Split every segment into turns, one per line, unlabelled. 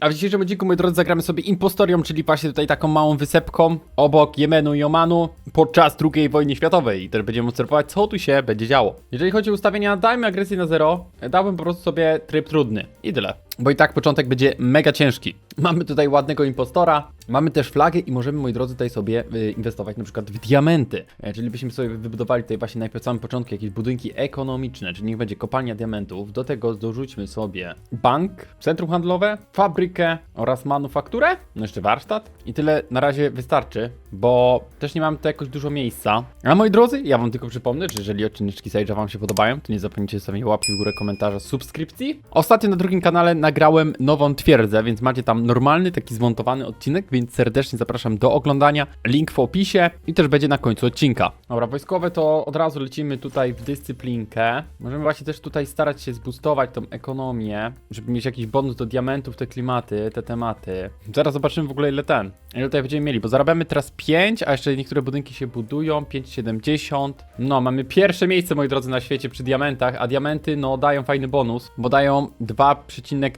A w dzisiejszym odcinku, moi drodzy, zagramy sobie Impostorią, czyli właśnie tutaj taką małą wysepką obok Jemenu i Omanu podczas II wojny światowej. I też będziemy obserwować, co tu się będzie działo. Jeżeli chodzi o ustawienia, dajmy agresję na zero. Dałbym po prostu sobie tryb trudny. I tyle. Bo i tak początek będzie mega ciężki. Mamy tutaj ładnego impostora, mamy też flagę i możemy, moi drodzy, tutaj sobie y, inwestować na przykład w diamenty. E, czyli byśmy sobie wybudowali tutaj właśnie najpierw samym początku jakieś budynki ekonomiczne, czyli niech będzie kopalnia diamentów. Do tego dorzućmy sobie bank, centrum handlowe, fabrykę oraz manufakturę, no jeszcze warsztat. I tyle na razie wystarczy, bo też nie mamy tu jakoś dużo miejsca. A moi drodzy, ja wam tylko przypomnę, że jeżeli odcineczki Sage'a wam się podobają, to nie zapomnijcie zostawić łapki w górę, komentarza, subskrypcji. Ostatnio na drugim kanale nagrałem nową twierdzę, więc macie tam normalny, taki zmontowany odcinek, więc serdecznie zapraszam do oglądania. Link w opisie i też będzie na końcu odcinka. Dobra, wojskowe to od razu lecimy tutaj w dyscyplinkę. Możemy właśnie też tutaj starać się zboostować tą ekonomię, żeby mieć jakiś bonus do diamentów, te klimaty, te tematy. Zaraz zobaczymy w ogóle ile ten, ile tutaj będziemy mieli, bo zarabiamy teraz 5, a jeszcze niektóre budynki się budują, 5,70. No, mamy pierwsze miejsce, moi drodzy, na świecie przy diamentach, a diamenty, no, dają fajny bonus, bo dają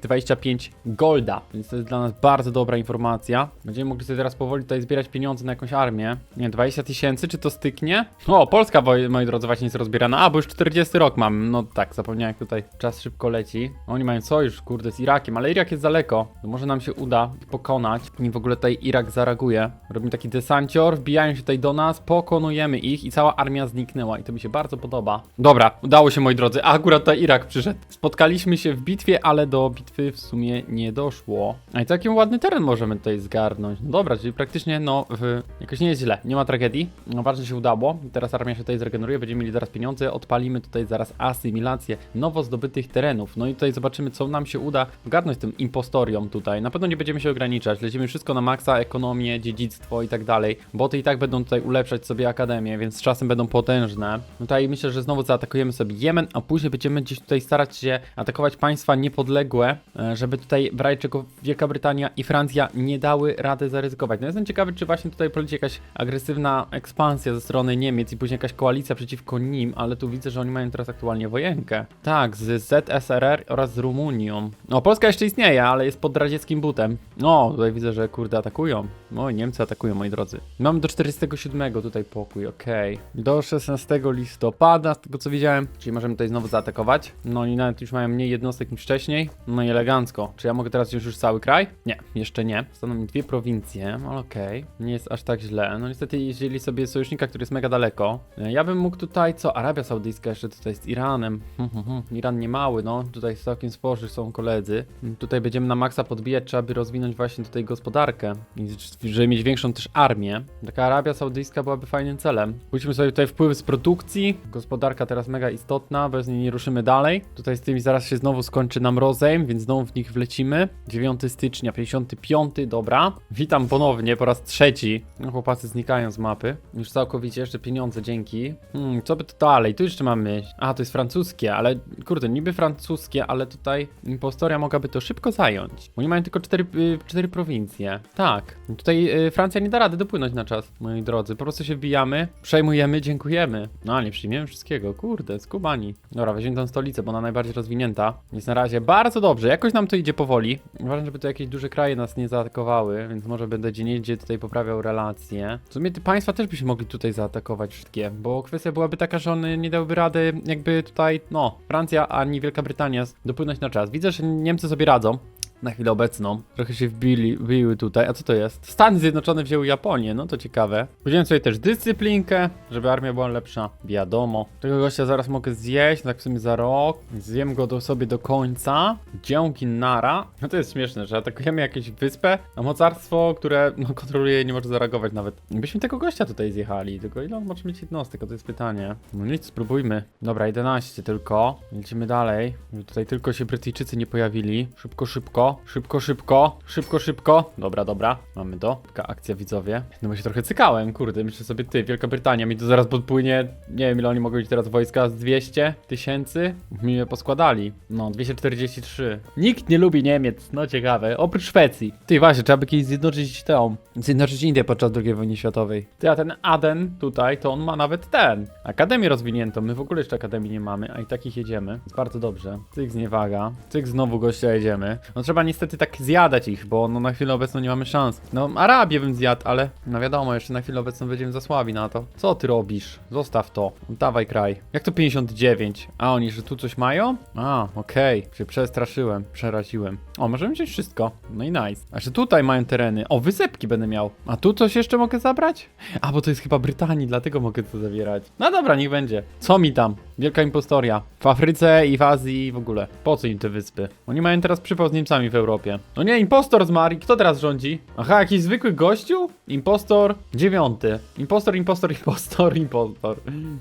2,25 golda, więc to jest dla nas bardzo dobra informacja. Będziemy mogli sobie teraz powoli tutaj zbierać pieniądze na jakąś armię. Nie, 20 tysięcy, czy to styknie? O, Polska, moi drodzy, właśnie jest rozbierana. A, bo już 40 rok mam. No tak, zapomniałem, jak tutaj czas szybko leci. Oni mają sojusz, kurde, z Irakiem, ale Irak jest daleko. Może nam się uda pokonać. I w ogóle tutaj Irak zareaguje. Robimy taki desancior, wbijają się tutaj do nas, pokonujemy ich i cała armia zniknęła. I to mi się bardzo podoba. Dobra, udało się, moi drodzy. A akurat tutaj Irak przyszedł. Spotkaliśmy się w bitwie, ale do bitwy w sumie nie doszło. A i całkiem ładny teren możemy tutaj zgarnąć. No dobra, czyli praktycznie, no, w... jakoś nie jest źle. Nie ma tragedii. No ważne się udało. Teraz armia się tutaj zregeneruje, będziemy mieli zaraz pieniądze. Odpalimy tutaj zaraz asymilację nowo zdobytych terenów. No i tutaj zobaczymy, co nam się uda zgarnąć tym impostorią tutaj. Na pewno nie będziemy się ograniczać. Lecimy wszystko na maksa, ekonomię, dziedzictwo i tak dalej. Boty i tak będą tutaj ulepszać sobie akademię, więc z czasem będą potężne. No Tutaj myślę, że znowu zaatakujemy sobie Jemen, a później będziemy gdzieś tutaj starać się atakować państwa niepodległe, e, żeby tutaj w razie czego Wielka Brytania i Francja nie dały rady zaryzykować. No jestem ciekawy, czy właśnie tutaj poleci jakaś agresywna ekspansja ze strony Niemiec i później jakaś koalicja przeciwko nim, ale tu widzę, że oni mają teraz aktualnie wojenkę. Tak, z ZSRR oraz z Rumunią. No, Polska jeszcze istnieje, ale jest pod radzieckim butem. No, tutaj widzę, że kurde atakują. No, Niemcy atakują, moi drodzy. Mamy do 47 tutaj pokój, okej. Do 16 listopada, z tego co widziałem. Czyli możemy tutaj znowu zaatakować. No i nawet już mają mniej jednostek niż wcześniej. No i elegancko. Czy ja mogę teraz już cały kraj? Nie, jeszcze nie. Zostaną mi dwie prowincje, ale okej. Nie jest aż tak źle. No niestety, jeżeli sobie sojusznika, który jest mega daleko, e, ja bym mógł tutaj, co? Arabia Saudyjska jeszcze tutaj z Iranem. Hmm, hmm, hmm. Iran nie mały, no. Tutaj całkiem sporzy są koledzy. Tutaj będziemy na maksa podbijać, trzeba by rozwinąć właśnie tutaj gospodarkę. I żeby mieć większą też armię. Taka Arabia Saudyjska byłaby fajnym celem. Pójdźmy sobie tutaj wpływy z produkcji. Gospodarka teraz mega istotna, bez niej nie ruszymy dalej. Tutaj z tymi zaraz się znowu skończy nam rozejm, więc znowu w nich wlecimy. 9 stycznia, 55, dobra. Witam ponownie po raz trzeci. No, chłopacy znikają z mapy. Już całkowicie jeszcze pieniądze, dzięki. Hmm, co by to dalej? Tu jeszcze mamy. A, to jest francuskie, ale kurde, niby francuskie, ale tutaj impostoria mogłaby to szybko zająć. Oni mają tylko cztery, y, cztery prowincje. Tak. Tutaj y, Francja nie da rady dopłynąć na czas, moi drodzy. Po prostu się wbijamy, przejmujemy, dziękujemy. No, nie przyjmiemy wszystkiego. Kurde, skubani. Dobra, weźmiemy tą stolicę, bo ona najbardziej rozwinięta. Jest na razie bardzo dobrze. Jakoś nam to idzie powoli. Ważne, żeby tu jakieś duże kraje nas nie zaatakowały, więc może będę gdzie niegdzie tutaj poprawiał relacje. W sumie te państwa też byśmy mogli tutaj zaatakować wszystkie, bo kwestia byłaby taka, że one nie dałyby rady jakby tutaj, no, Francja ani Wielka Brytania dopłynąć na czas. Widzę, że Niemcy sobie radzą na chwilę obecną. Trochę się wbili, wbiły tutaj. A co to jest? Stany Zjednoczone wzięły Japonię, no to ciekawe. Wziąłem sobie też dyscyplinkę, żeby armia była lepsza. Wiadomo. Tego gościa zaraz mogę zjeść, tak w sumie za rok. Zjem go do sobie do końca. Dzięki nara. No to jest śmieszne, że atakujemy jakieś wyspę, a mocarstwo, które no, kontroluje nie może zareagować nawet. Byśmy tego gościa tutaj zjechali, tylko ile on może mieć jednostek, to jest pytanie. No nic, spróbujmy. Dobra, 11 tylko. Lecimy dalej. Tutaj tylko się Brytyjczycy nie pojawili. Szybko, szybko. Szybko, szybko. Szybko, szybko. Dobra, dobra. Mamy to. Taka akcja widzowie. No bo się trochę cykałem, kurde. Myślę sobie, ty, Wielka Brytania mi tu zaraz podpłynie. Nie wiem, ile oni mogą mieć teraz wojska. Z 200 tysięcy? Mi je poskładali. No, 243. Nikt nie lubi Niemiec. No ciekawe. Oprócz Szwecji. Ty, właśnie, trzeba by kiedyś zjednoczyć tę. Zjednoczyć Indię podczas II wojny światowej. Ty, a ten Aden tutaj, to on ma nawet ten. Akademię rozwiniętą. My w ogóle jeszcze Akademii nie mamy, a i takich jedziemy. Jest bardzo dobrze. Cyk zniewaga. Cyk znowu gościa jedziemy. No trzeba niestety tak zjadać ich, bo no na chwilę obecną nie mamy szans. No Arabię bym zjadł, ale no wiadomo, jeszcze na chwilę obecną będziemy za słabi na to. Co ty robisz? Zostaw to. Dawaj kraj. Jak to 59? A oni, że tu coś mają? A, okej. Się przestraszyłem, przeraziłem. O, możemy wziąć wszystko. No i nice. A że tutaj mają tereny. O, wysepki będę miał. A tu coś jeszcze mogę zabrać? A, bo to jest chyba Brytanii, dlatego mogę to zabierać. No dobra, niech będzie. Co mi tam? Wielka impostoria. W Afryce i w Azji i w ogóle. Po co im te wyspy? Oni mają teraz przypał z Niemcami w Europie. No nie, impostor zmarł. I Kto teraz rządzi? Aha, jakiś zwykły gościu? Impostor dziewiąty. Impostor, impostor, impostor, impostor.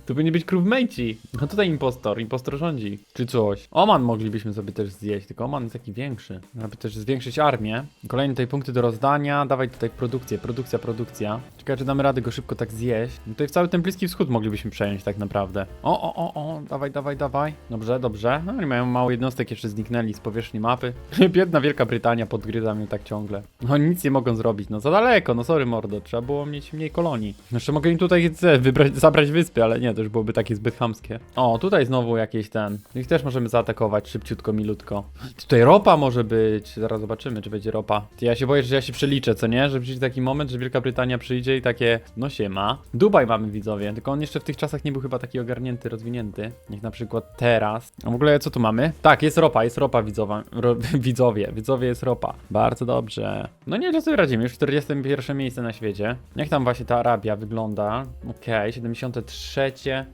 Tu powinien być crewmate'i. No tutaj impostor, impostor rządzi. Czy coś. Oman moglibyśmy sobie też zjeść, tylko Oman jest taki większy. Aby też zwiększyć armię. Kolejne tutaj punkty do rozdania. Dawaj tutaj produkcję, produkcja, produkcja. Ciekawe, czy damy radę go szybko tak zjeść. No tutaj cały ten Bliski Wschód moglibyśmy przejąć tak naprawdę. O, o, o, o, dawaj, dawaj, dawaj. Dobrze, dobrze. No oni mają mało jednostek, jeszcze zniknęli z powierzchni mapy. Biedna Wielka Brytania podgryza mnie tak ciągle. No nic nie mogą zrobić, no za daleko, no sorry mordo, trzeba było mieć mniej kolonii. Jeszcze mogę im tutaj wybrać, zabrać wyspy, ale nie, to już byłoby takie zbyt chamskie. O, tutaj znowu jakieś ten. Ich też możemy zaatakować szybciutko, milutko. Tutaj ropa może być, zaraz zobaczymy, czy będzie ropa. Ja się boję, że ja się przeliczę, co nie? Że przyjdzie taki moment, że Wielka Brytania przyjdzie i takie, no siema. Dubaj mamy widzowie, tylko on jeszcze w tych czasach nie był chyba taki ogarnięty, rozwinięty, jak na przykład teraz. A w ogóle co tu mamy? Tak, jest ropa, jest ropa widzowa, ro, widzowie, widzowie jest ropa. Bardzo dobrze. No nie, sobie radzimy, już 41 miejsce na świecie. Jak tam właśnie ta Arabia wygląda? Okej, 73.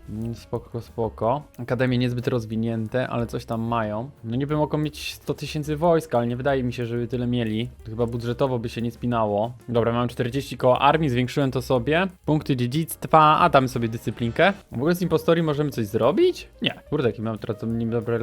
Mm, Spoko, spoko. Akademie niezbyt rozwinięte, ale coś tam mają. No niby mogą mieć 100 tysięcy wojska, ale nie wydaje mi się, żeby tyle mieli. To chyba budżetowo by się nie spinało. Dobra, mam 40 koło armii, zwiększyłem to sobie. Punkty dziedzictwa, a damy sobie dyscyplinkę. W ogóle z impostorii możemy coś zrobić? Nie. Kurde, jakie mam teraz to niedobre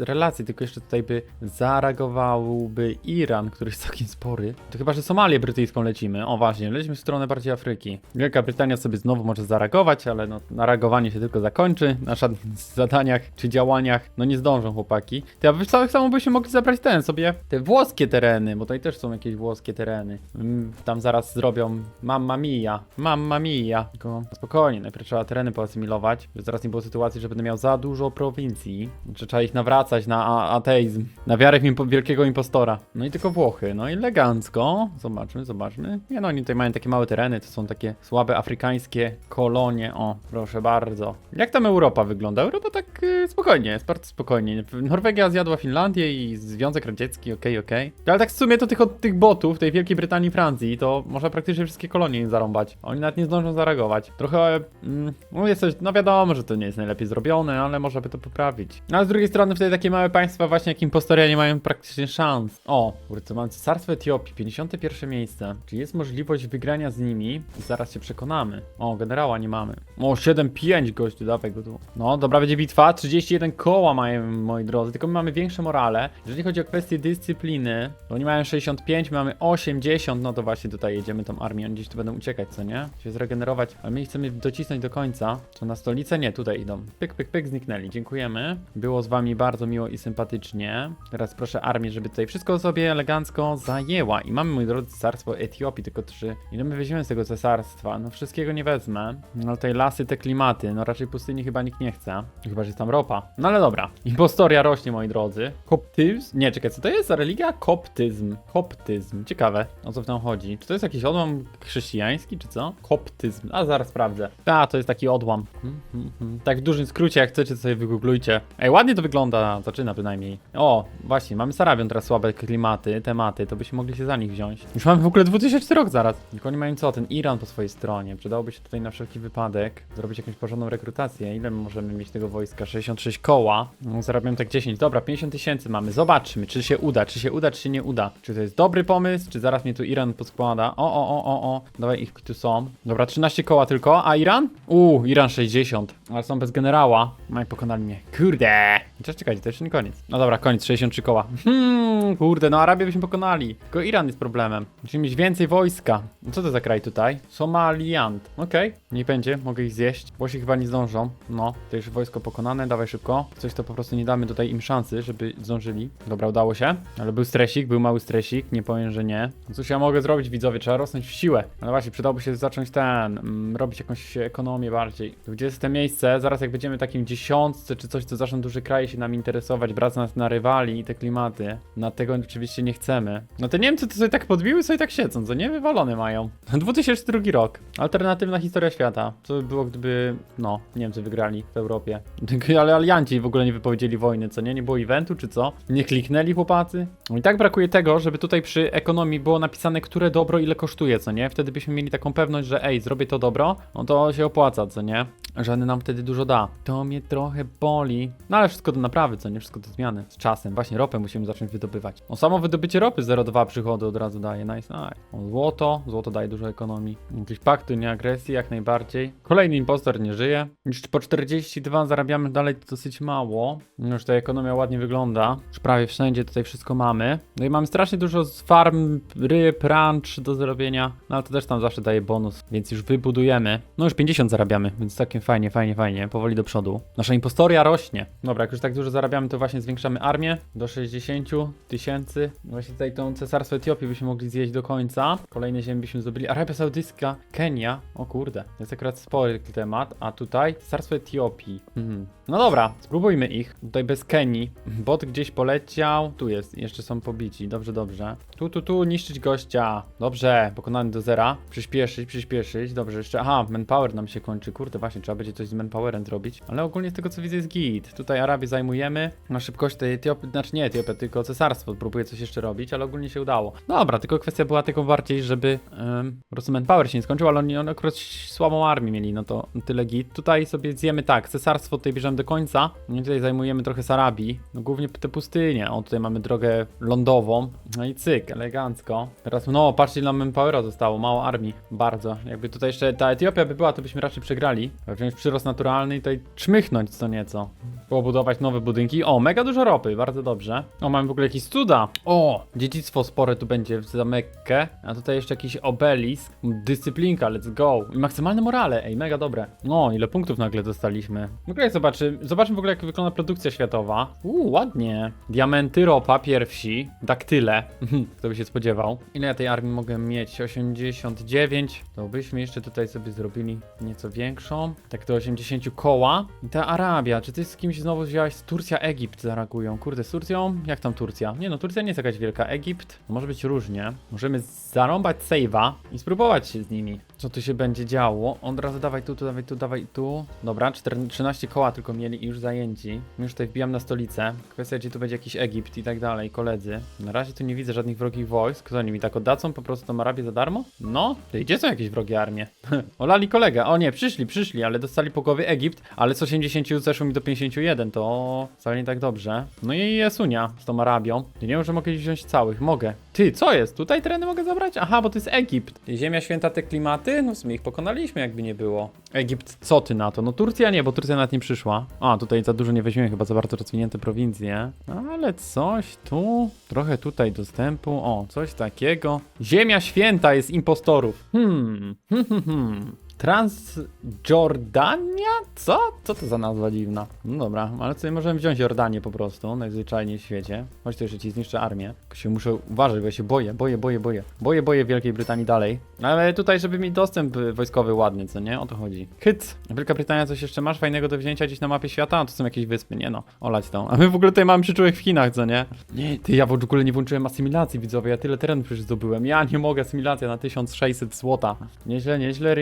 relacje, tylko jeszcze tutaj by zareagowałby Iran, który jest całkiem spory. To chyba, że Somalię brytyjską lecimy. O właśnie, lecimy w stronę bardziej Afryki. Wielka Brytania sobie znowu może zareagować, ale no, na reagowanie się tylko zakończy. Na żadnych zadaniach czy działaniach, no nie zdążą chłopaki. Ty, a wy tak samo byśmy mogli zabrać ten sobie, te włoskie tereny, bo tutaj też są jakieś włoskie tereny. Mm, Tam zaraz zrobią Mamma Mia, Mamma Mia. Tylko spokojnie, najpierw trzeba tereny poasymilować, żeby zaraz nie było sytuacji, że będę miał za dużo prowincji, że trzeba ich nawracać na ateizm, na wiarę w impo- wielkiego impostora. No i tylko Włochy, no elegancko. Zobaczmy, zobaczmy. Nie no, oni tutaj mają takie małe tereny, to są takie słabe afrykańskie kolonie. O, proszę bardzo. Jak tam Europa wygląda? Europa tak y, spokojnie, jest bardzo spokojnie. Norwegia zjadła Finlandię i Związek Radziecki, okej, okej. Ale tak w sumie to tych tych botów, tej Wielkiej Brytanii Francji, to można praktycznie wszystkie kolonie im zarąbać. Oni nawet nie zdążą zareagować. Trochę, mm, no jest coś, no wiadomo, że to nie jest najlepiej zrobione, ale można by to poprawić. No, ale z drugiej strony wtedy takie małe państwa właśnie jak Impostoria nie mają praktycznie szans. O, kurde, mamy Cesarstwo Etiopii, 51 miejsce. Czy jest możliwość wygrania z nimi? Zaraz się przekonamy. O, generała nie mamy. O, 7-5 gościu, dawaj go tu. No, dobra, będzie bitwa. 31 koła mają, moi drodzy, tylko my mamy większe morale. Jeżeli chodzi o kwestię dyscypliny, to oni mają 65, my mamy 80, no to właśnie tutaj jedziemy tą armią. Gdzieś tu będą uciekać, co nie? Się zregenerować, ale my chcemy docisnąć do końca. Co na stolicę? Nie, tutaj idą. Pyk, pyk, pyk, zniknęli. Dziękujemy. Było z wami bardzo miło i sympatycznie. Teraz proszę armię, żeby tutaj wszystko sobie elegancko zajęła. I mamy, moi drodzy, cesarstwo Etiopii, tylko trzy. Ile my weźmiemy z tego cesarstwa? No wszystkiego nie wezmę. No tutaj lasy, te klimaty. No raczej pustyni chyba nikt nie chce. Chyba, że jest tam ropa. No ale dobra. Impostoria rośnie, moi drodzy. Koptyzm? Nie, czekaj, co to jest za religia? Koptyzm. Koptyzm. Ciekawe, o co w tym chodzi. Czy to jest jakiś odłam chrześcijański, czy co? Koptyzm. A, zaraz sprawdzę. A, to jest taki odłam. Hmm, hmm, hmm. Tak w dużym skrócie, jak chcecie, to sobie wygooglujcie. Ej, ładnie to wygląda. Zaczyna bynajmniej. O, właśnie, mamy z Arabią teraz słabe klimaty, tematy, to byśmy mogli się za nich wziąć. Już mamy w ogóle 2000 rok zaraz. Tylko oni mają co? Ten Iran po swojej stronie. Przydałoby się tutaj na wszelki wypadek zrobić jakąś porządną rekrutację. Ile my możemy mieć tego wojska? 66 koła. No, zarabiam tak 10. Dobra, 50 tysięcy mamy. Zobaczmy, czy się uda, czy się uda, czy się nie uda. Czy to jest dobry pomysł, czy zaraz mnie tu Iran poskłada. O, o, o, o, o. Dawaj, ich tu są. Dobra, 13 koła tylko. A Iran? Uuu, Iran 60. Ale są bez generała. No i pokonali mnie. Kurde. Chociaż czekajcie, to jeszcze nie koniec. No dobra, koniec, 63 koła. Hmm, kurde, no Arabię byśmy pokonali. Tylko Iran jest problemem. Musimy mieć więcej wojska. No Co to za kraj tutaj? Somaliant. Okej, nie będzie, mogę ich zjeść. Włosi chyba nie zdążą. No, to już wojsko pokonane, dawaj szybko. Coś to po prostu nie damy tutaj im szansy, żeby zdążyli. Dobra, udało się. Ale był stresik, był mały stresik, nie powiem, że nie. No Cóż ja mogę zrobić, widzowie, trzeba rosnąć w siłę. Ale właśnie, przydałoby się zacząć ten, mm, robić jakąś ekonomię bardziej. 20 miejsce, zaraz jak będziemy takim dziesiątce czy coś, co zaczną duże kraje się nami interesować, brać nas na rywali i te klimaty. Na tego oczywiście nie chcemy. No te Niemcy to sobie tak podbiły, sobie tak siedzą, co nie? Wywalone mają. 2002 rok. Alternatywna historia świata. Co by było, gdyby, no, Niemcy wygrali w Europie. Ale alianci w ogóle nie wypowiedzieli wojny, co nie? Nie było eventu, czy co? Nie kliknęli chłopacy? No i tak brakuje tego, żeby tutaj przy ekonomii było napisane, które dobro ile kosztuje, co nie? Wtedy byśmy mieli taką pewność, że ej, zrobię to dobro, no to się opłaca, co nie? Że on nam wtedy dużo da. To mnie trochę boli. No ale wszystko do naprawy, co nie? Wszystko do zmiany. Z czasem. Właśnie ropę musimy zacząć wydobywać. O, samo wydobycie ropy 0,2 przychody od razu daje. Nice, nice. O, złoto. Złoto daje dużo ekonomii. Jakieś pakty nieagresji, jak najbardziej. Kolejny impostor nie żyje. Już po 42 zarabiamy dalej dosyć mało. No Już ta ekonomia ładnie wygląda. Już prawie wszędzie tutaj wszystko mamy. No i mamy strasznie dużo z farm, ryb, ranch do zrobienia. No ale to też tam zawsze daje bonus, więc już wybudujemy. No już 50 zarabiamy, więc całkiem fajnie, fajnie, fajnie. Powoli do przodu. Nasza impostoria rośnie. Dobra, jak już tak dużo zarabiamy, to właśnie zwiększamy armię do 60 tysięcy. Właśnie tutaj tą cesarstwo Etiopii byśmy mogli zjeść do końca. Kolejne ziemi byśmy zdobyli. Arabia Saudyjska, Kenia. O kurde, jest akurat spory temat. A tutaj cesarstwo Etiopii. Mhm. No dobra, spróbujmy ich. Tutaj bez Kenii. Bot gdzieś poleciał. Tu jest, jeszcze są pobici. Dobrze, dobrze. Tu, tu, tu, niszczyć gościa. Dobrze, pokonany do zera. Przyspieszyć, przyspieszyć. Dobrze, jeszcze. Aha, manpower nam się kończy. Kurde, właśnie, trzeba będzie coś z manpowerem zrobić. Ale ogólnie z tego co widzę jest git. Tutaj Arabię zajmujemy. Na szybkość tej Etiopii, znaczy nie Etiopia, tylko cesarstwo. Próbuję coś jeszcze robić, ale ogólnie się udało. Dobra, tylko kwestia była tylko bardziej, żeby um, po prostu manpower się nie skończył, ale oni, oni akurat słabą armię mieli, no to tyle git. Tutaj sobie zjemy tak, cesarstwo tutaj bierzemy do końca. No tutaj zajmujemy trochę z Arabii. No głównie te pustynie. O, tutaj mamy drogę lądową. No i cyk, elegancko. Teraz, no, patrzcie, ile nam manpowera zostało, mało armii. Bardzo. Jakby tutaj jeszcze ta Etiopia by była, to byśmy raczej przegrali. Wziąć przyrost naturalny i tutaj czmychnąć co nieco. Pobudować nowe budynki. O, mega dużo ropy, bardzo dobrze. O, mamy w ogóle jakieś cuda. O, dziedzictwo spore tu będzie za Mekkę. A tutaj jeszcze jakiś obelisk. Dyscyplinka, let's go. I maksymalne morale, ej, mega dobre. No, ile punktów nagle dostaliśmy. W ogóle zobaczy, zobaczmy w ogóle jak wygląda produkcja światowa. Uuu, ładnie. Diamenty, ropa, pierwsi, daktyle. Kto by się spodziewał. Ile ja tej armii mogę mieć? 89. To byśmy jeszcze tutaj sobie zrobili nieco większą. Tak do 80 koła. I ta Arabia, czy ty z kimś znowu wziąłeś? Turcja, Egipt zareagują. Kurde, z Turcją? Jak tam Turcja? Nie no, Turcja nie jest jakaś wielka. Egipt? Może być różnie. Możemy zarąbać save'a i spróbować się z nimi. Co tu się będzie działo? Od razu dawaj tu, tu, dawaj tu, dawaj tu. Dobra, 14, 13 koła tylko mieli i już zajęci. Już tutaj wbijam na stolicę. Kwestia, gdzie tu będzie jakiś Egipt i tak dalej, koledzy. Na razie tu nie widzę żadnych wrogich wojsk. Co oni mi tak oddadzą po prostu tą Arabię za darmo? No, gdzie są jakieś wrogie armie? Olali kolega. O nie, przyszli, przyszli, ale dostali po głowie Egipt, ale z 80 zeszło mi do 51, to wcale nie tak dobrze. No i Jasunia z tą Arabią. Nie wiem, że mogę wziąć całych. Mogę. Ty, co jest? Tutaj tereny mogę zabrać? Aha, bo to jest Egipt. Ziemia święta, te klimaty? No w sumie ich pokonaliśmy, jakby nie było. Egipt, co ty na to? No Turcja nie, bo Turcja nawet nie przyszła. A, tutaj za dużo nie weźmiemy, chyba za bardzo rozwinięte prowincje. Ale coś tu, trochę tutaj dostępu. O, coś takiego. Ziemia święta jest impostorów. Hmm, hmm, hmm, hmm. Transjordania? Co? Co to za nazwa dziwna? No dobra, ale sobie możemy wziąć Jordanię po prostu, najzwyczajniej w świecie. Chodź to jeszcze ci zniszczę armię. Się muszę uważać, bo ja się boję, boję, boję, boję. Boję, boję Wielkiej Brytanii dalej. Ale tutaj, żeby mieć dostęp wojskowy ładny, co nie? O to chodzi. Hyt! Wielka Brytania, coś jeszcze masz fajnego do wzięcia gdzieś na mapie świata? A to są jakieś wyspy, nie no. Olać tą. A my w ogóle tutaj mamy przyczółek w Chinach, co nie? Nie, ty, ja w ogóle nie włączyłem asymilacji, widzowie. Ja tyle terenów przecież zdobyłem. Ja nie mogę, asymilacja na 1600 złota. Nieźle, nieźle,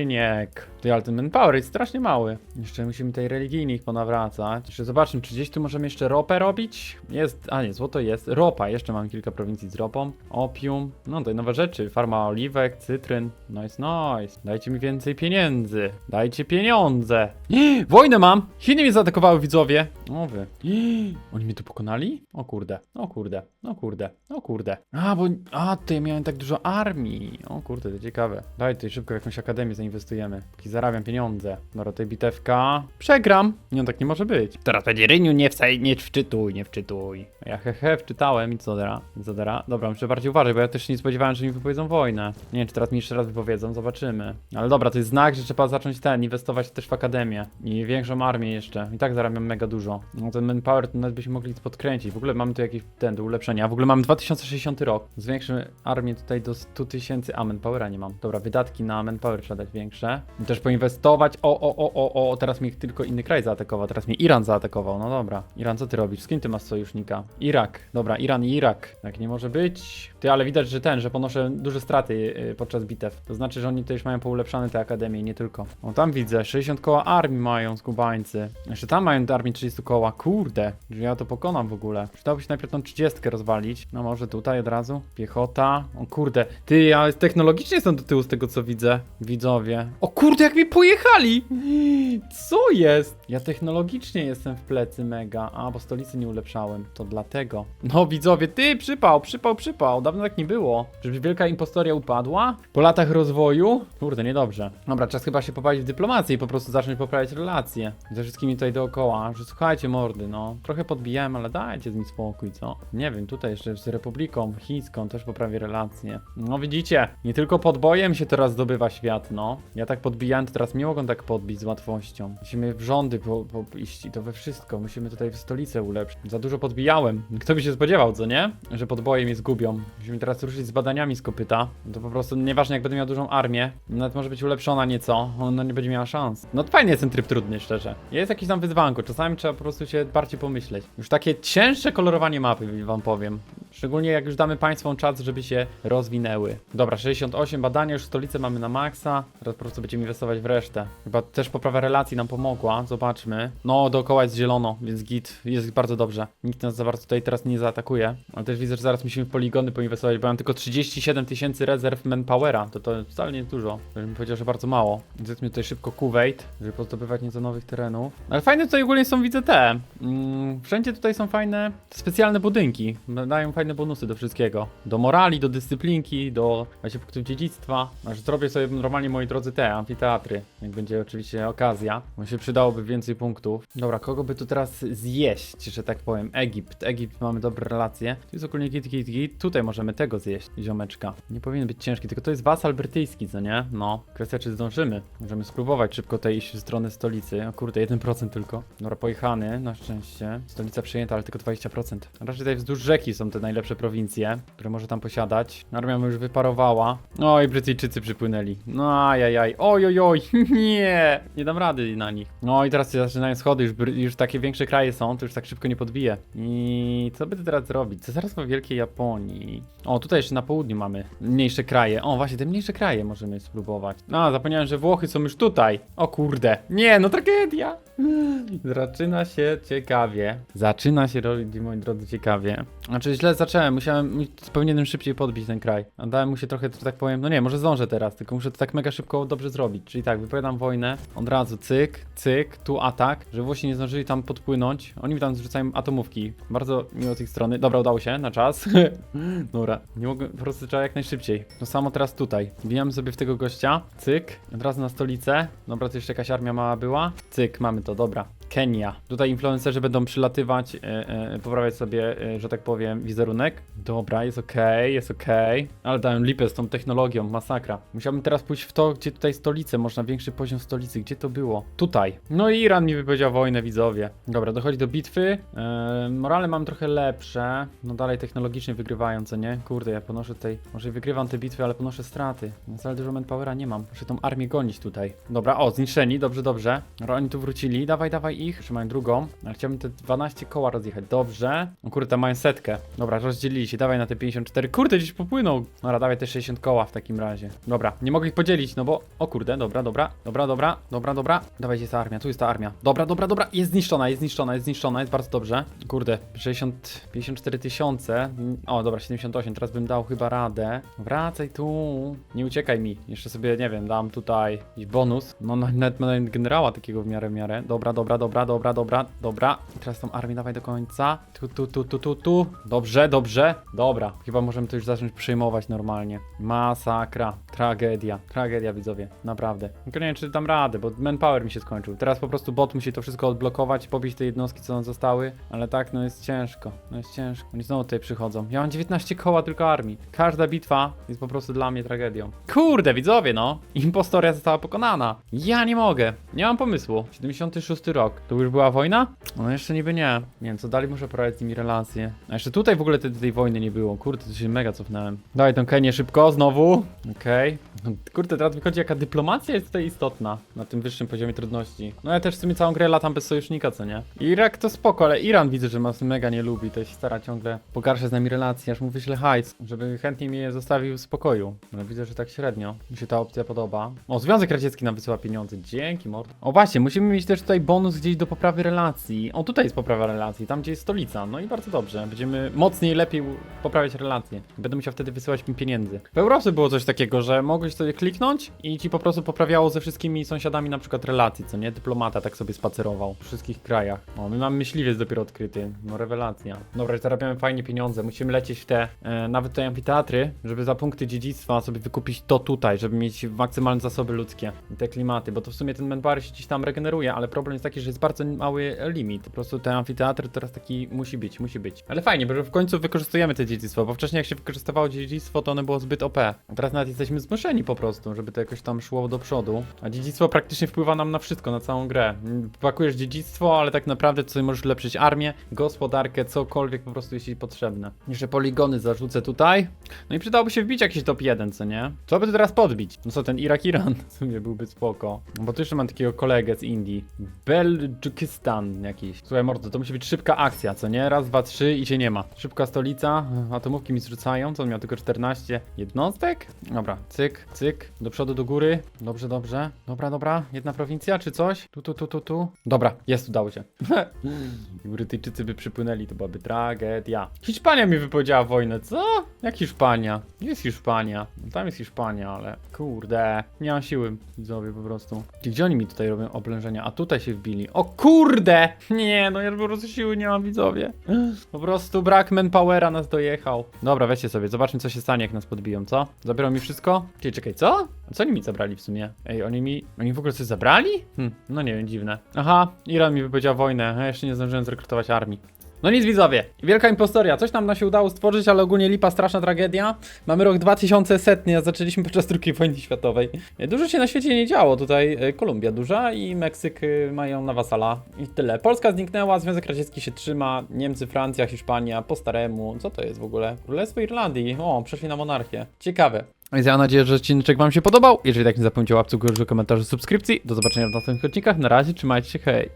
Ryniek. Ty, ale manpower jest strasznie mały. Jeszcze musimy tej religijnych ponawracać. Jeszcze zobaczmy, czy gdzieś tu możemy jeszcze ropę robić? Jest, a nie, złoto jest. Ropa, jeszcze mamy kilka prowincji z ropą. Opium. No to nowe rzeczy. Farma oliwek, cytryn. Nice, nice. Dajcie mi więcej pieniędzy. Dajcie pieniądze. Wojnę mam! Chiny mnie zaatakowały, widzowie. O wy. Oni mnie tu pokonali? O kurde, o kurde, o kurde, o kurde. A, bo, a, tutaj miałem tak dużo armii. O kurde, to ciekawe. Daj tutaj szybko w jakąś akademię zainwestujemy. Póki zarabiam pieniądze. Dobra, tutaj bitewka. Przegram. Nie, no tak nie może być. Teraz będzie Ryniu, nie wstaj, nie wczytuj, nie wczytuj. Ja hehe, wczytałem i co teraz? Co teraz? Dobra, muszę bardziej uważać, bo ja też się nie spodziewałem, że mi wypowiedzą wojnę. Nie wiem, czy teraz mi jeszcze raz wypowiedzą, zobaczymy. Ale dobra, to jest znak, że trzeba zacząć ten, inwestować też w akademię. I większą armię jeszcze. I tak zarabiam mega dużo. No ten manpower to nawet byśmy mogli podkręcić. W ogóle mamy tu jakieś ten do ulepszenia. W ogóle mamy 2060 rok. Zwiększymy armię tutaj do 100 tysięcy. A manpowera nie mam. Dobra, wydatki na manpower trzeba dać większe. Też poinwestować. O, o, o, o, o, teraz mnie tylko inny kraj zaatakował, teraz mnie Iran zaatakował. No dobra. Iran, co ty robisz? Z kim ty masz sojusznika? Irak. Dobra, Iran i Irak. Tak nie może być. Ty, ale widać, że ten, że ponoszę duże straty yy, podczas bitew. To znaczy, że oni już mają poulepszane te akademie, nie tylko. O, tam widzę, 60 koła armii mają skubańcy. Jeszcze tam mają armii 30 koła. Kurde, że ja to pokonam w ogóle. Przydałoby się najpierw tą 30 rozwalić. No może tutaj od razu. Piechota. O kurde. Ty, ja technologicznie jestem do tyłu z tego, co widzę. Widzowie. O kurde, jak mi pojechali! Co jest? Ja technologicznie jestem w plecy mega. A, bo stolicy nie ulepszałem. To dlatego. No widzowie, ty, przypał, przypał, przypał. Dawno tak nie było. Żeby wielka impostoria upadła? Po latach rozwoju? Kurde, niedobrze. Dobra, czas chyba się pobawić w dyplomację i po prostu zacząć poprawiać relacje. Ze wszystkimi tutaj dookoła. Że słuchajcie, mordy, no. Trochę podbijałem, ale dajcie mi spokój, co? Nie wiem, tutaj jeszcze z Republiką Chińską też poprawię relacje. No widzicie, nie tylko podbojem się teraz zdobywa świat, no. Ja tak podbijałem, to teraz nie mogą tak podbić z łatwością. Musimy w rządy po, po iść i to we wszystko. Musimy tutaj w stolicę ulepszyć. Za dużo podbijałem. Kto by się spodziewał, co nie? Że podboje mnie zgubią. Musimy teraz ruszyć z badaniami z kopyta. To po prostu nieważne jak będę miał dużą armię, nawet może być ulepszona nieco, ona nie będzie miała szans. No fajnie jest ten tryb trudny, szczerze. Jest jakiś tam wyzwanko, czasami trzeba po prostu się bardziej pomyśleć. Już takie cięższe kolorowanie mapy, wam powiem. Szczególnie jak już damy państwom czas, żeby się rozwinęły. Dobra, 68 badania, już stolicę mamy na maksa. Teraz po prostu będziemy inwestować w resztę. Chyba też poprawa relacji nam pomogła, zobaczmy. No, dookoła jest zielono, więc git, jest bardzo dobrze. Nikt nas za bardzo tutaj teraz nie zaatakuje. Ale też widzę, że zaraz musimy w poligony poinwestować, bo mam tylko 37 tysięcy rezerw manpowera. To to wcale nie dużo. Bym powiedział, że bardzo mało. Zjedzmy tutaj szybko Kuwait, żeby pozdobywać nieco nowych terenów. Ale fajne tutaj ogólnie są, widzę te. Mm, wszędzie tutaj są fajne, specjalne budynki. Dają fajne bonusy do wszystkiego. Do morali, do dyscyplinki, do właśnie punktów dziedzictwa. Aż zrobię sobie normalnie, moi drodzy, te amfiteatry. Jak będzie oczywiście okazja. Bo się przydałoby więcej punktów. Dobra, kogo by tu teraz zjeść, że tak powiem? Egipt. Egipt mamy dobre relacje. Tu jest ogólnie git, git, git. Tutaj możemy tego zjeść, ziomeczka. Nie powinien być ciężki, tylko to jest wasal brytyjski, co nie? No. Kwestia, czy zdążymy. Możemy spróbować szybko tej iść w stronę stolicy. O kurde, 1% tylko. Dobra, pojechany, na szczęście. Stolica przejęta, ale tylko 20%. A raczej tutaj wzdłuż rzeki są te najlepsze prowincje, które może tam posiadać. Armia już wyparowała. Oj, Brytyjczycy przypłynęli. No ajajaj. Oj, oj, oj. Nie. Nie dam rady na nich. No i teraz się zaczynają schody, już, już takie większe kraje są, to już tak szybko nie podbije. I co by tu teraz zrobić? Po Wielkiej Japonii? O, tutaj jeszcze na południu mamy mniejsze kraje. O, właśnie, te mniejsze kraje możemy spróbować. No, zapomniałem, że Włochy są już tutaj. O kurde. Nie, no tragedia. Zaczyna się ciekawie. Zaczyna się robić, moi drodzy, ciekawie. Znaczy źle zacząłem, musiałem, powinienem szybciej podbić ten kraj. A dałem mu się trochę, że tak powiem, no nie, może zdążę teraz, tylko muszę to tak mega szybko dobrze zrobić. Czyli tak, wypowiadam wojnę, od razu cyk, cyk, tu atak, żeby Włosi nie zdążyli tam podpłynąć. Oni mi tam zrzucają atomówki. Bardzo miło z ich strony. Dobra, udało się, na czas. Dobra, nie mogę, po prostu trzeba jak najszybciej. To samo teraz tutaj. Wbijamy sobie w tego gościa, cyk, od razu na stolicę. Dobra, to jeszcze jakaś armia mała była. Cyk, mamy to, dobra. Kenia. Tutaj influencerzy będą przylatywać, e, e, poprawiać sobie, e, że tak powiem, wizerunek. Dobra, jest okej, jest okej. Ale dałem lipę z tą technologią, masakra. Musiałbym teraz pójść w to, gdzie tutaj stolicę, można większy poziom stolicy. Gdzie to było? Tutaj. No i Iran mi wypowiedział wojnę, widzowie. Dobra, dochodzi do bitwy. Morale mam trochę lepsze. No dalej technologicznie wygrywają, co nie? Kurde, ja ponoszę tutaj, może wygrywam te bitwy, ale ponoszę straty. Więc ale dużo manpowera nie mam. Muszę tą armię gonić tutaj. Dobra, o, zniszczeni, dobrze, dobrze. Oni tu wrócili, dawaj, dawaj ich. Jeszcze mają drugą, ale chciałbym te 12 koła rozjechać. Dobrze. O kurde, tam mają setkę. Dobra, rozdzielili się, dawaj na te 54. Kurde, gdzieś popłynął. Dobra, dawaj te 60 koła w takim razie. Dobra, nie mogę ich podzielić, no bo... O kurde, dobra, dobra, dobra, dobra, dobra, dobra. Dawaj, gdzie jest ta armia? Tu jest ta armia. Dobra, dobra, dobra, jest zniszczona, jest zniszczona, jest zniszczona, jest bardzo dobrze. Kurde, 60, 54 tysiące. O, dobra, 78, teraz bym dał chyba radę. Wracaj tu. Nie uciekaj mi. Jeszcze sobie, nie wiem, dam tutaj jakiś bonus. No, na- nawet mam generała takiego w miarę, w miarę. Dobra, dobra, dobra, dobra, dobra, dobra. I teraz tą armię dawaj do końca. Tu, tu, tu, tu, tu, tu. Dobrze, dobrze. Dobra, chyba możemy to już zacząć przejmować normalnie. Masakra. Tragedia. Tragedia, widzowie. Naprawdę. Tylko nie wiem, czy dam radę, bo manpower mi się skończył. Teraz po prostu bot musi to wszystko odblokować, pobić te jednostki, co nam zostały. Ale tak, no jest ciężko. No jest ciężko. Oni znowu tutaj przychodzą. Ja mam 19 koła tylko armii. Każda bitwa jest po prostu dla mnie tragedią. Kurde, widzowie, no. Impostoria została pokonana. Ja nie mogę. Nie mam pomysłu. 76 rok. To już była wojna? No jeszcze niby nie. Nie wiem, co dalej muszę prowadzić z nimi relacje. A jeszcze tutaj w ogóle tej, tej wojny nie było. Kurde, to się mega cofnąłem. Dawaj tą Kenię szybko, znowu. Okej. No, Kurde, teraz wychodzi jaka dyplomacja jest tutaj istotna na tym wyższym poziomie trudności. No ja też w sumie całą grę latam bez sojusznika, co nie? Irak to spoko, ale Iran widzę, że nas mega nie lubi, to się stara ciągle pogarszać z nami relacje, aż mu wyślę hajs, żeby chętnie mnie zostawił w spokoju. Ale widzę, że tak średnio mi się ta opcja podoba. O, Związek Radziecki nam wysyła pieniądze, dzięki mord. O właśnie, musimy mieć też tutaj bonus gdzieś do poprawy relacji. O, tutaj jest poprawa relacji, tam gdzie jest stolica, no i bardzo dobrze. Będziemy mocniej, lepiej poprawiać relacje. Będę musiał wtedy wysyłać mi pieniędzy. W Europie było coś takiego, że mogłeś sobie kliknąć i ci po prostu poprawiało ze wszystkimi sąsiadami na przykład relacji, co nie? Dyplomata tak sobie spacerował w wszystkich krajach. O, my mamy myśliwiec dopiero odkryty. No rewelacja. Dobra, zarabiamy fajnie pieniądze. Musimy lecieć w te, e, nawet te amfiteatry, żeby za punkty dziedzictwa sobie wykupić to tutaj, żeby mieć maksymalne zasoby ludzkie i te klimaty, bo to w sumie ten Menbary się gdzieś tam regeneruje, ale problem jest taki, że jest bardzo mały limit. Po prostu ten amfiteatr teraz taki musi być, musi być. Ale fajnie, bo w końcu wykorzystujemy te dziedzictwo, bo wcześniej jak się wykorzystywało dziedzictwo, to one było zbyt OP. A teraz nawet jesteśmy zmuszeni po prostu, żeby to jakoś tam szło do przodu. A dziedzictwo praktycznie wpływa nam na wszystko, na całą grę. Pakujesz dziedzictwo, ale tak naprawdę to sobie możesz ulepszyć armię, gospodarkę, cokolwiek po prostu jeśli potrzebne. Jeszcze poligony zarzucę tutaj. No i przydałoby się wbić jakiś top 1, co nie? Co by tu teraz podbić? No co, ten Irak-Iran w sumie byłby spoko. Bo tu jeszcze mam takiego kolegę z Indii. Belgikistan jakiś. Słuchaj mordo, to musi być szybka akcja, co nie? Raz, dwa, trzy i się nie ma. Szybka stolica, atomówki mi zrzucają, co on miał tylko 14 jednostek? Dobra, cyk, cyk, do przodu, do góry. Dobrze, dobrze. Dobra, dobra, jedna prowincja czy coś? Tu, tu, tu, tu, tu. Dobra, jest, udało się. Brytyjczycy by przypłynęli, to byłaby tragedia. Hiszpania mi wypowiedziała wojnę, co? Jak Hiszpania? Jest Hiszpania. No Tam jest Hiszpania, ale kurde, nie mam siły, widzowie po prostu. Gdzie oni mi tutaj robią oblężenia? A tutaj się wbili. O kurde! Nie, no ja po prostu siły nie mam, widzowie. Po prostu brak manpowera nas dojechał. Dobra, weźcie sobie, zobaczmy co się stanie, jak nas podbiją, co? Zabiorą mi wszystko? Czekaj, czekaj, co? A co oni mi zabrali w sumie? Ej, oni mi... Oni w ogóle coś zabrali? Hm, no nie wiem, dziwne. Aha, Iran mi wypowiedział wojnę, ja jeszcze nie zdążyłem zrekrutować armii. No nic widzowie, wielka impostoria, coś nam na się udało stworzyć, ale ogólnie lipa, straszna tragedia. Mamy rok 2100, a zaczęliśmy podczas II wojny światowej. E, Dużo się na świecie nie działo, tutaj e, Kolumbia duża i Meksyk e, mają na wasala i tyle. Polska zniknęła, Związek Radziecki się trzyma, Niemcy, Francja, Hiszpania, po staremu, co to jest w ogóle? Królestwo Irlandii, o, przeszli na monarchię, ciekawe. Więc ja mam nadzieję, że odcinek wam się podobał, jeżeli tak nie zapomnijcie o łapce górze, komentarzu, subskrypcji. Do zobaczenia w następnych odcinkach, na razie, trzymajcie się, hej!